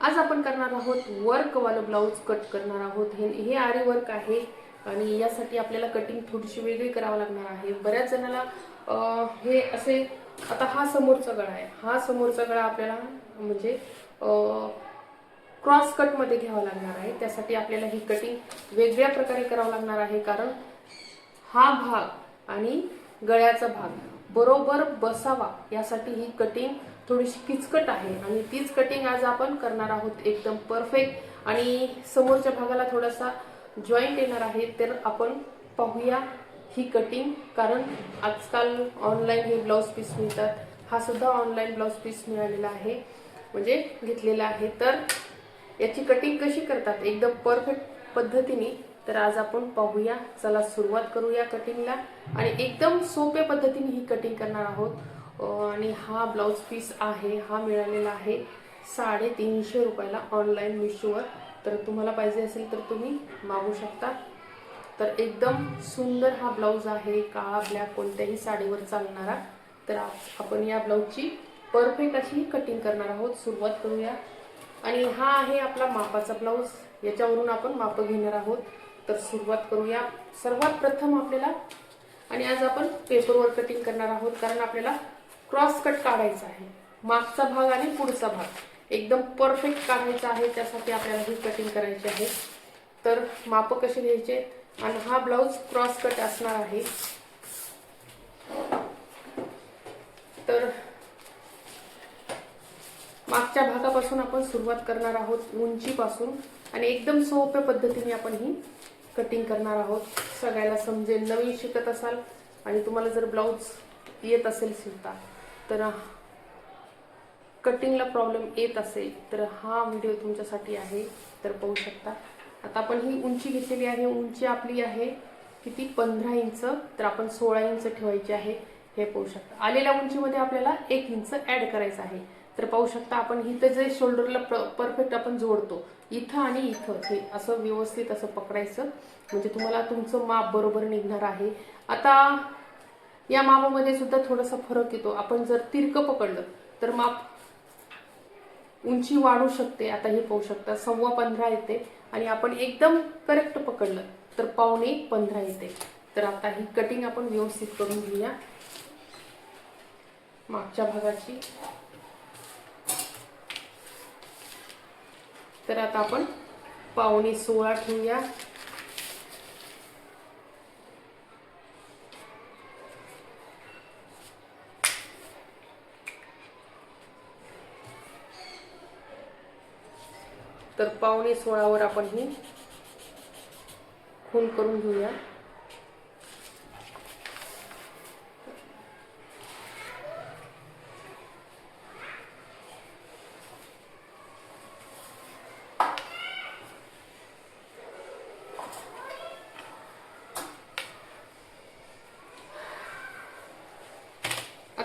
आज आपण करणार आहोत वर्कवालं ब्लाऊज कट करणार आहोत. हे हे आरी वर्क आहे आणि यासाठी आपल्याला कटिंग थोडीशी वेगळी करावं लागणार आहे. बऱ्याच जणाला हे असे आता हा समोरचा गळा आहे. हा समोरचा गळा आपल्याला म्हणजे क्रॉस कटमध्ये घ्यावा लागणार आहे. त्यासाठी आपल्याला ही कटिंग वेगळ्या प्रकारे करावं लागणार आहे. कारण हा भाग आणि गळ्याचा भाग बरोबर बसावा यासाठी ही कटिंग थोडीशी किचकट आहे. आणि तीच कटिंग आज आपण करणार आहोत एकदम परफेक्ट आणि समोरच्या भागाला थोडासा जॉईंट येणार आहे तर आपण पाहूया ही कटिंग कारण आजकाल ऑनलाईन हे ब्लाऊज पीस मिळतात. हा सुद्धा ऑनलाईन ब्लाऊज पीस मिळालेला आहे. म्हणजे घेतलेला आहे. तर याची कटिंग कशी करतात? एकदम परफेक्ट पद्धतीने तर आज आपण पाहूया. चला सुरुवात करूया कटिंगला आणि एकदम सोप्या पद्धतीने ही कटिंग करणार आहोत. आणि हा ब्लाऊज पीस आहे हा मिळालेला आहे साडेतीनशे रुपयाला ऑनलाईन मिशोवर तर तुम्हाला पाहिजे असेल तर तुम्ही मागू शकता. तर एकदम सुंदर हा ब्लाऊज आहे काळा ब्लॅक कोणत्याही साडीवर चालणारा. तर आपण या ब्लाऊजची परफेक्ट अशी कटिंग करणार आहोत. सुरुवात करूया. आणि हा आहे आपला मापाचा ब्लाऊज याच्यावरून आपण माप घेणार आहोत. तर सुरुवात करूया. सर्वात प्रथम आपल्याला आणि आज आपण पेपरवर कटिंग करणार आहोत कारण आपल्याला क्रॉस कट काढायचा आहे. मागचा भाग आणि पुढचा भाग. एकदम परफेक्ट काढायचा आहे त्यासाठी आपल्याला ही कटिंग करायची आहे. तर माप कसे घ्यायचे? आणि हा ब्लाऊज क्रॉस कट असणार आहे. तर मागच्या भागापासून आपण सुरुवात करणार आहोत उंचीपासून. आणि एकदम सोप्या पद्धतीने आपण ही कटिंग करणार आहोत. सगळ्याला समजेल नवीन शिकत असाल आणि तुम्हाला जर ब्लाऊज येत असेल शिवता तर कटिंगला प्रॉब्लेम येत असेल तर हा व्हिडिओ तुमच्यासाठी आहे तर पाहू शकता. आता आपण ही उंची घेतलेली आहे. उंची आपली आहे किती? पंधरा इंच तर आपण सोळा इंच ठेवायची आहे. हे पाहू शकता. आलेल्या उंचीमध्ये आपल्याला एक इंच ॲड करायचं आहे. तर पाहू शकता आपण इथं जे शोल्डरला परफेक्ट आपण जोडतो इथं आणि इथं हे असं व्यवस्थित असं पकडायचं. म्हणजे तुम्हाला तुमचं माप बरोबर निघणार आहे. आता या मापामध्ये सुद्धा थोडासा फरक येतो. आपण जर तिरकं पकडलं तर माप उंची वाढू शकते. आता हे पाहू शकता सव्वा पंधरा येते. आणि आपण एकदम करेक्ट पकडलं तर पावणे पंधरा येते. तर आता ही कटिंग आपण व्यवस्थित करून घेऊया. मागच्या भागाची. तर आता आपण पावणे सोळा ठेवूया. तर पावणे सोळावर आपण ही खून करून घेऊया.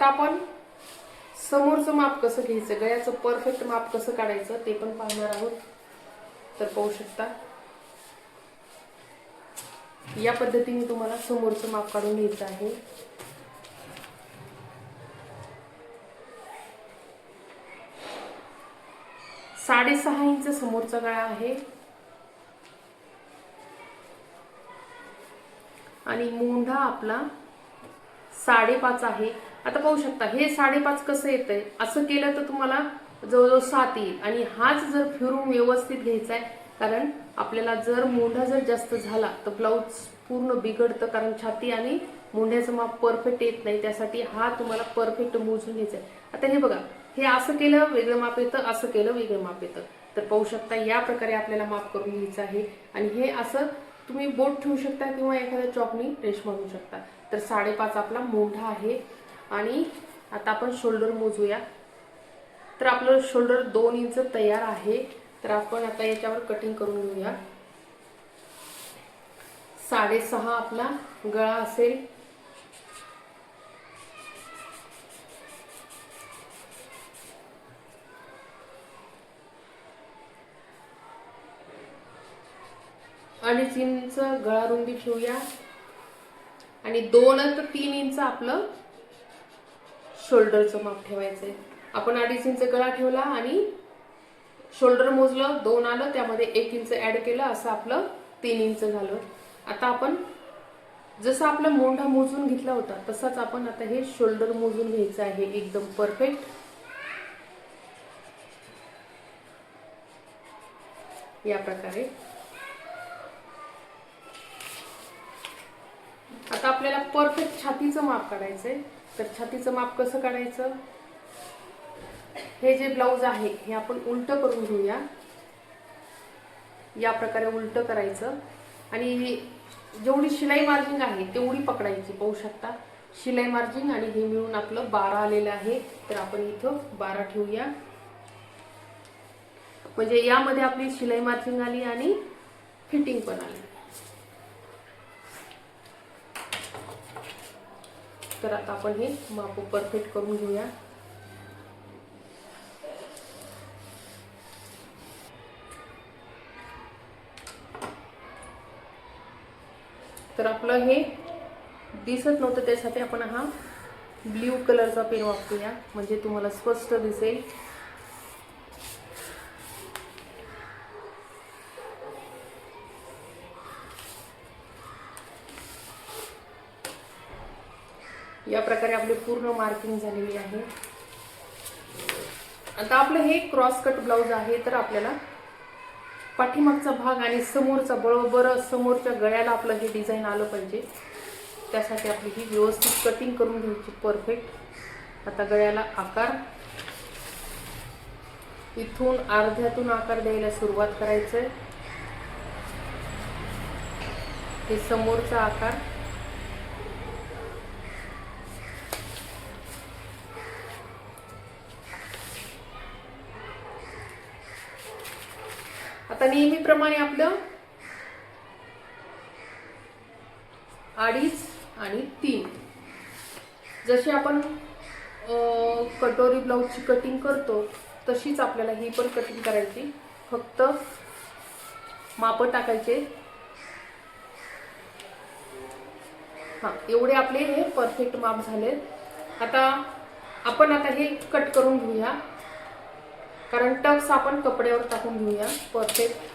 आता आपण समोरचं माप कसं घ्यायचं? गळ्याचं परफेक्ट माप कसं काढायचं ते पण पाहणार आहोत. तर पाहू शकता. या पद्धतीने तुम्हाला समोरचं माप काढून घ्यायचं आहे. साडेसहा इंच समोरचा गळा आहे. आणि मोंढा आपला साडेपाच आहे. आता पाहू शकता हे साडेपाच कसं येतंय? असं केलं तर तुम्हाला जवळजवळ सात येईल. आणि हाच जर फिरून व्यवस्थित घ्यायचा आहे कारण आपल्याला जर मोंढा जर जास्त झाला तर ब्लाऊज पूर्ण बिघडतं कारण छाती आणि मोंढ्याचं माप परफेक्ट येत नाही. त्यासाठी हा तुम्हाला परफेक्ट मोजून घ्यायचा आहे. आता हे बघा हे असं केलं वेगळं माप येतं असं केलं वेगळं माप येतं. तर पाहू शकता या प्रकारे आपल्याला माप करून घ्यायचं आहे. आणि हे असं तुम्ही बोट ठेवू शकता किंवा एखाद्या चॉकनी रेश मारू शकता. तर साडेपाच आपला मोंढा आहे. आणि आता आपण शोल्डर मोजूया. तर आपलं शोल्डर दोन इंच तयार आहे. तर आपण आता याच्यावर कटिंग करून घेऊया. साडेसहा आपला गळा असेल. अडीच इंच गळा रुंदी ठेवूया. आणि दोन तर तीन इंच आपलं शोल्डरचं माप ठेवायचं आहे आपण अडीच इंच गळा ठेवला आणि शोल्डर मोजलं दोन आलं त्यामध्ये एक इंच ऍड केलं असं आपलं तीन इंच झालं. आता आपण जसं आपला मोंढा मोजून घेतला होता तसाच आपण आता हे शोल्डर मोजून घ्यायचं आहे एकदम परफेक्ट. या प्रकारे. आता आपल्याला परफेक्ट छातीचं माप काढायचंय. तर छातीचं माप कसं काढायचं? हे जे ब्लाऊज आहे हे आपण उलट करून घेऊया. या प्रकारे उलट करायचं. आणि जेवढी शिलाई मार्जिंग आहे तेवढी पकडायची पाहू शकता. शिलाई मार्जिंग आणि हे मिळून आपलं बारा आलेलं आहे. तर आपण इथं बारा ठेवूया. म्हणजे यामध्ये आपली शिलाई मार्जिंग आली आणि फिटिंग पण आली. तर आता आपण हे माप परफेक्ट करून घेऊया. तर आपलं हे दिसत नव्हतं त्यासाठी आपण हा ब्ल्यू कलरचा पेन वापरूया. म्हणजे तुम्हाला स्पष्ट दिसेल. या प्रकारे आपली पूर्ण मार्किंग झालेली आहे. आता आपलं हे क्रॉस कट ब्लाऊज आहे तर आपल्याला पाठीमागचा भाग आणि समोरचा बरोबर समोरच्या गळ्याला आपलं हे डिझाईन आलं पाहिजे. त्यासाठी आपली ही व्यवस्थित कटिंग करून घ्यायची परफेक्ट आता गळ्याला आकार. इथून अर्ध्यातून आकार द्यायला सुरुवात करायचं हे समोरचा आकार. आता नेहमीप्रमाणे आपलं अडीच आणि तीन. जशी आपण कटोरी ब्लाऊजची कटिंग करतो तशीच आपल्याला ही पण कटिंग करायची. फक्त माप टाकायचे. हा एवढे आपले हे परफेक्ट माप झाले आता आपण आता हे कट करून घेऊया. कारण टक्स आपण कपड्यावर टाकून घेऊया. परफेक्ट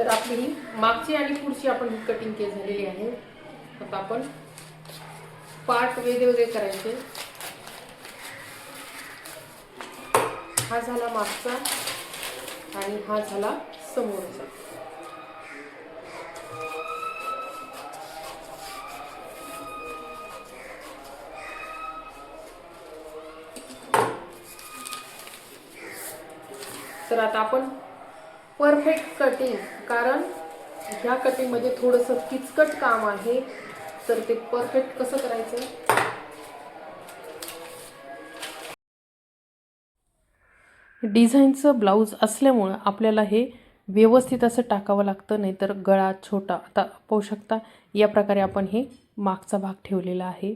तर आपली ही मागची आणि पुढची आपण ही कटिंग केली झालेली आहे. आता आपण पार्ट वेगवेगळे करायचे. हा झाला मागचा आणि हा झाला समोरचा. तर आता आपण परफेक्ट कटिंग कारण ह्या कटिंगमध्ये थोडंसं किचकट काम आहे. तर ते परफेक्ट कसं करायचं? डिझाईनचं ब्लाऊज असल्यामुळं आपल्याला हे व्यवस्थित असं टाकावं लागतं नाहीतर गळा छोटा. आता पाहू शकता या प्रकारे आपण हे मागचा भाग ठेवलेला आहे.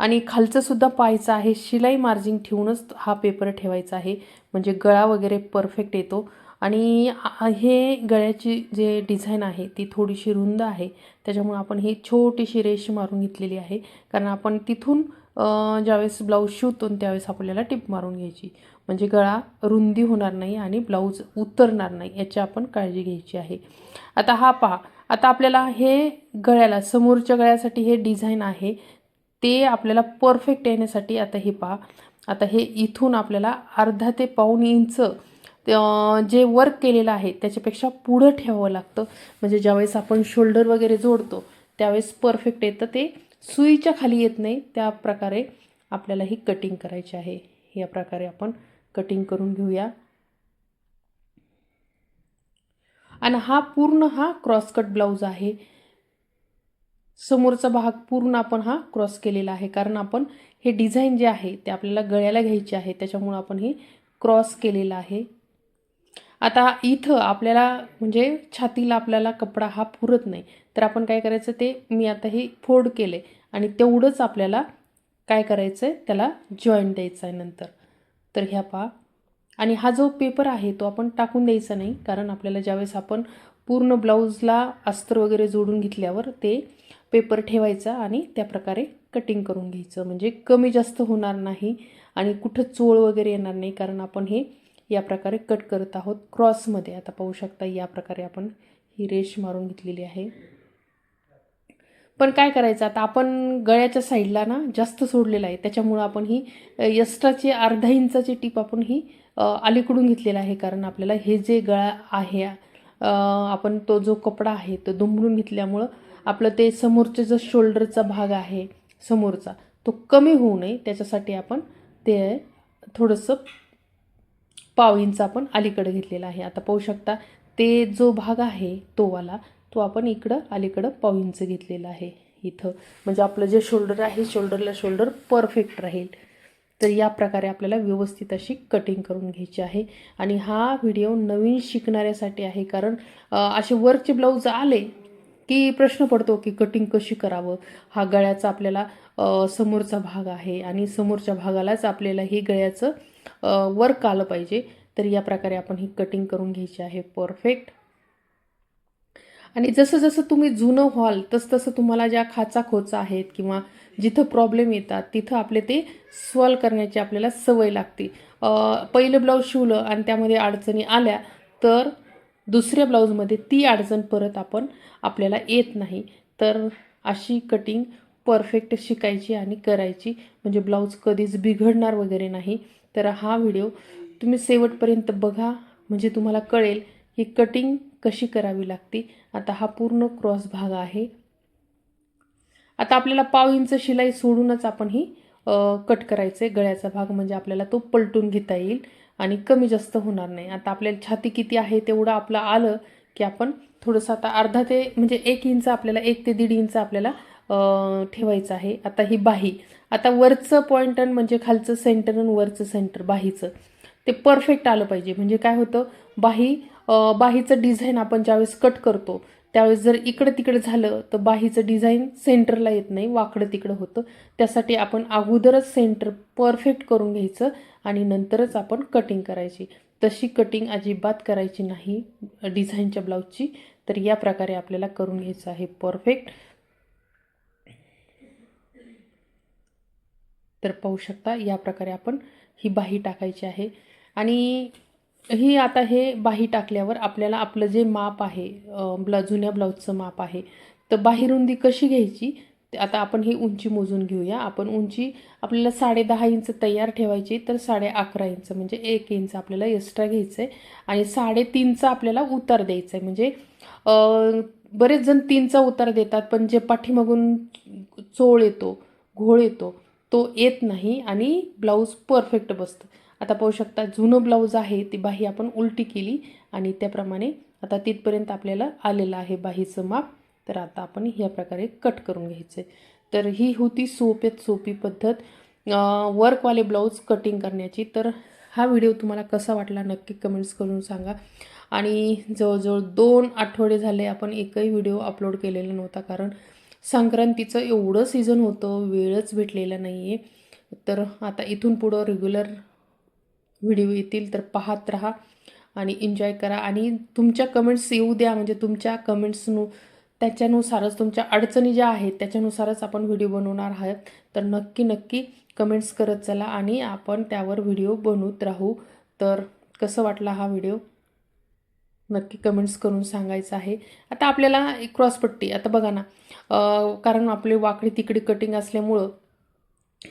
आणि खालचंसुद्धा पाहायचं आहे शिलाई मार्जिंग ठेवूनच हा पेपर ठेवायचा आहे. म्हणजे गळा वगैरे परफेक्ट येतो. आणि हे गळ्याची जे डिझाईन आहे ती थोडीशी रुंद आहे. त्याच्यामुळे आपण ही छोटीशी रेष मारून घेतलेली आहे. कारण आपण तिथून ज्यावेळेस ब्लाऊज शिवतो त्यावेळेस आपल्याला टिप मारून घ्यायची. म्हणजे गळा रुंदी होणार नाही आणि ब्लाऊज उतरणार नाही याची आपण काळजी घ्यायची आहे. आता हा पहा. आता आपल्याला हे गळ्याला समोरच्या गळ्यासाठी हे डिझाईन आहे. ते आपल्याला परफेक्ट येण्यासाठी आता हे पहा. आता हे इथून आपल्याला अर्धा ते पाऊण इंच जे वर्क केलेलं आहे त्याच्यापेक्षा पुढं ठेवावं लागतं. म्हणजे ज्यावेळेस आपण शोल्डर वगैरे जोडतो त्यावेळेस परफेक्ट येतं. ते सुईच्या खाली येत नाही. त्या प्रकारे आपल्याला ही कटिंग करायची आहे. या प्रकारे आपण कटिंग करून घेऊया. आणि हा पूर्ण हा क्रॉस कट ब्लाऊज आहे. समोरचा भाग पूर्ण आपण हा क्रॉस केलेला आहे. कारण आपण हे डिझाईन जे आहे ते आपल्याला गळ्याला घ्यायचे आहे त्याच्यामुळं आपण हे क्रॉस केलेलं आहे. आता इथं आपल्याला म्हणजे छातीला आपल्याला कपडा हा पुरत नाही. तर आपण काय करायचं ते मी आता हे फोड केले आणि तेवढंच आपल्याला काय करायचं आहे त्याला जॉईंट द्यायचं आहे नंतर. तर ह्या पहा. आणि हा जो पेपर आहे तो आपण टाकून द्यायचा नाही. कारण आपल्याला ज्यावेळेस आपण पूर्ण ब्लाऊजला अस्तर वगैरे जोडून घेतल्यावर ते पेपर ठेवायचा आणि त्या प्रकारे कटिंग करून घ्यायचं. म्हणजे कमी जास्त होणार नाही आणि कुठं चोळ वगैरे येणार नाही कारण आपण हे या प्रकारे कट करत आहोत क्रॉसमध्ये आता पाहू शकता या प्रकारे आपण ही रेष मारून घेतलेली आहे. पण काय करायचं आता आपण गळ्याच्या साईडला ना जास्त सोडलेलं आहे. त्याच्यामुळं आपण ही एक्स्ट्राची अर्धा इंचाची टीप आपण ही अलीकडून घेतलेला आहे कारण आपल्याला हे जे गळा आहे आपण तो जो कपडा आहे तो दुमडून घेतल्यामुळं आपलं ते समोरचे जो शोल्डरचा भाग आहे समोरचा तो कमी होऊ नये. त्याच्यासाठी आपण ते थोडंसं पाव इंच आपण अलीकडं घेतलेला आहे. आता पाहू शकता ते जो भाग आहे तोवाला तो आपण इकडं अलीकडं पाव इंच घेतलेला आहे. इथं. म्हणजे आपलं जे शोल्डर आहे शोल्डरला शोल्डर परफेक्ट राहील. तर या प्रकारे आपल्याला व्यवस्थित अशी कटिंग करून घ्यायची आहे. आणि हा व्हिडिओ नवीन शिकणाऱ्यासाठी आहे. कारण असे वर्कचे ब्लाऊज आले की प्रश्न पडतो की कटिंग कशी करावं? हा गळ्याचा आपल्याला समोरचा भाग आहे आणि समोरच्या भागालाच आपल्याला हे गळ्याचं वर्क आलं पाहिजे. तर या प्रकारे आपण ही कटिंग करून घ्यायची आहे. परफेक्ट आणि जसं जसं तुम्ही जुनं व्हाल तसं तसं तुम्हाला ज्या खाचा खोचा आहेत किंवा जिथं प्रॉब्लेम येतात तिथं आपले ते सॉल्व करण्याची आपल्याला सवय लागते. पहिलं ब्लाऊज शिवलं आणि त्यामध्ये अडचणी आल्या तर दुसऱ्या ब्लाऊजमध्ये ती अडचण परत आपण आपल्याला येत नाही. तर अशी कटिंग परफेक्ट शिकायची आणि करायची. म्हणजे ब्लाऊज कधीच बिघडणार वगैरे नाही. तर हा व्हिडिओ तुम्ही शेवटपर्यंत बघा. म्हणजे तुम्हाला कळेल की कटिंग कशी करावी लागते. आता हा पूर्ण क्रॉस भाग आहे. आता आपल्याला पाव इंच शिलाई सोडूनच आपण ही कट करायचं आहे गळ्याचा भाग म्हणजे आपल्याला तो पलटून घेता येईल आणि कमी जास्त होणार नाही. आता आपल्याला छाती किती आहे तेवढं आपलं आलं की आपण थोडंसं आता अर्धा ते म्हणजे एक इंच आपल्याला एक ते दीड इंच आपल्याला ठेवायचं आहे. आता ही बाही. आता वरचं पॉईंट म्हणजे खालचं सेंटर आणि वरचं सेंटर बाहीचं. ते परफेक्ट आलं पाहिजे. म्हणजे काय होतं? बाही बाहीचं डिझाईन आपण ज्यावेळेस कट करतो त्यावेळेस जर इकडं तिकडं झालं तर बाहीचं डिझाईन सेंटरला येत नाही वाकडं तिकडं होतं. त्यासाठी आपण अगोदरच सेंटर परफेक्ट करून घ्यायचं आणि नंतरच आपण कटिंग करायची. तशी कटिंग अजिबात करायची नाही डिझाईनच्या ब्लाऊजची तर या प्रकारे आपल्याला करून घ्यायचं आहे परफेक्ट तर पाहू शकता या प्रकारे आपण ही बाही टाकायची आहे. आणि ही आता हे बाही टाकल्यावर आपल्याला आपलं जे माप आहे ब्ला जुन्या ब्लाऊजचं माप आहे तर बाही रुंदी कशी घ्यायची? ते आता आपण ही उंची मोजून घेऊया. आपण उंची आपल्याला साडे दहा इंच तयार ठेवायची तर साडे अकरा इंच म्हणजे एक इंच आपल्याला एक्स्ट्रा घ्यायचं आहे आणि साडेतीनचा आपल्याला उतार द्यायचा आहे म्हणजे बरेच जण तीनचा उतार देतात पण जे पाठीमागून चोळ येतो घोळ येतो तो येत नाही आणि ब्लाऊज परफेक्ट बसतं. आता पाहू शकता जुनं ब्लाऊज आहे ती बाही आपण उलटी केली आणि त्याप्रमाणे आता तिथपर्यंत आपल्याला आलेलं आहे बाहीचं माप. तर आता आपण ह्या प्रकारे कट करून घ्यायचं. आहे तर ही होती सोप्यात सोपी पद्धत. वर्कवाले ब्लाऊज कटिंग करण्याची. तर हा व्हिडिओ तुम्हाला कसा वाटला नक्की कमेंट्स करून सांगा. आणि जवळजवळ दोन आठवडे झाले आपण एकही व्हिडिओ अपलोड केलेला नव्हता कारण संक्रांतीचं एवढं सीझन होतं वेळच भेटलेला नाही आहे तर आता इथून पुढं रेग्युलर व्हिडिओ येतील तर पाहत राहा आणि एन्जॉय करा. आणि तुमच्या कमेंट्स येऊ द्या. म्हणजे तुमच्या कमेंट्सनु त्याच्यानुसारच तुमच्या अडचणी ज्या आहेत त्याच्यानुसारच आपण व्हिडिओ बनवणार आहात. तर नक्की नक्की कमेंट्स करत चला आणि आपण त्यावर व्हिडिओ बनवत राहू. तर कसं वाटला हा व्हिडिओ? नक्की कमेंट्स करून सांगायचं आहे. आता आपल्याला एक क्रॉसपट्टी आता बघा ना कारण आपले वाकडी तिकडी कटिंग असल्यामुळं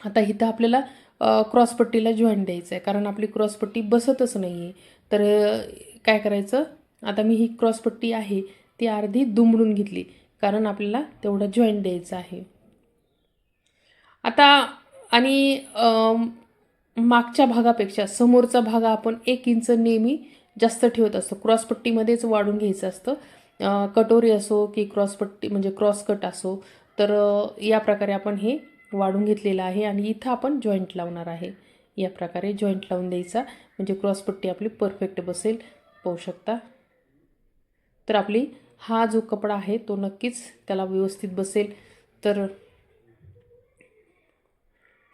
आता इथं आपल्याला क्रॉसपट्टीला जॉईंट द्यायचं आहे कारण आपली क्रॉसपट्टी बसतच नाही आहे तर काय करायचं? आता मी ही क्रॉसपट्टी आहे ती अर्धी दुमडून घेतली. कारण आपल्याला तेवढा जॉईंट द्यायचा आहे. आता आणि मागच्या भागापेक्षा समोरचा भाग आपण एक इंच नेहमी जास्त ठेवत असतो. क्रॉसपट्टीमध्येच वाढून घ्यायचं असतं. कटोरी असो की क्रॉसपट्टी म्हणजे क्रॉस कट असो. तर या प्रकारे आपण हे वाढून घेतलेला आहे आणि इथं आपण जॉईंट लावणार आहे. या प्रकारे जॉईंट लावून द्यायचा. म्हणजे क्रॉसपट्टी आपली परफेक्ट बसेल. पाहू शकता. तर आपली हा जो कपडा आहे तो नक्कीच त्याला व्यवस्थित बसेल. तर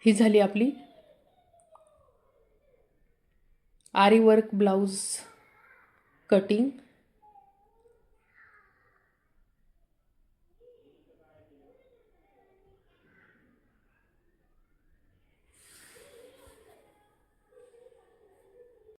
ही झाली आपली आरी वर्क ब्लाऊज कटिंग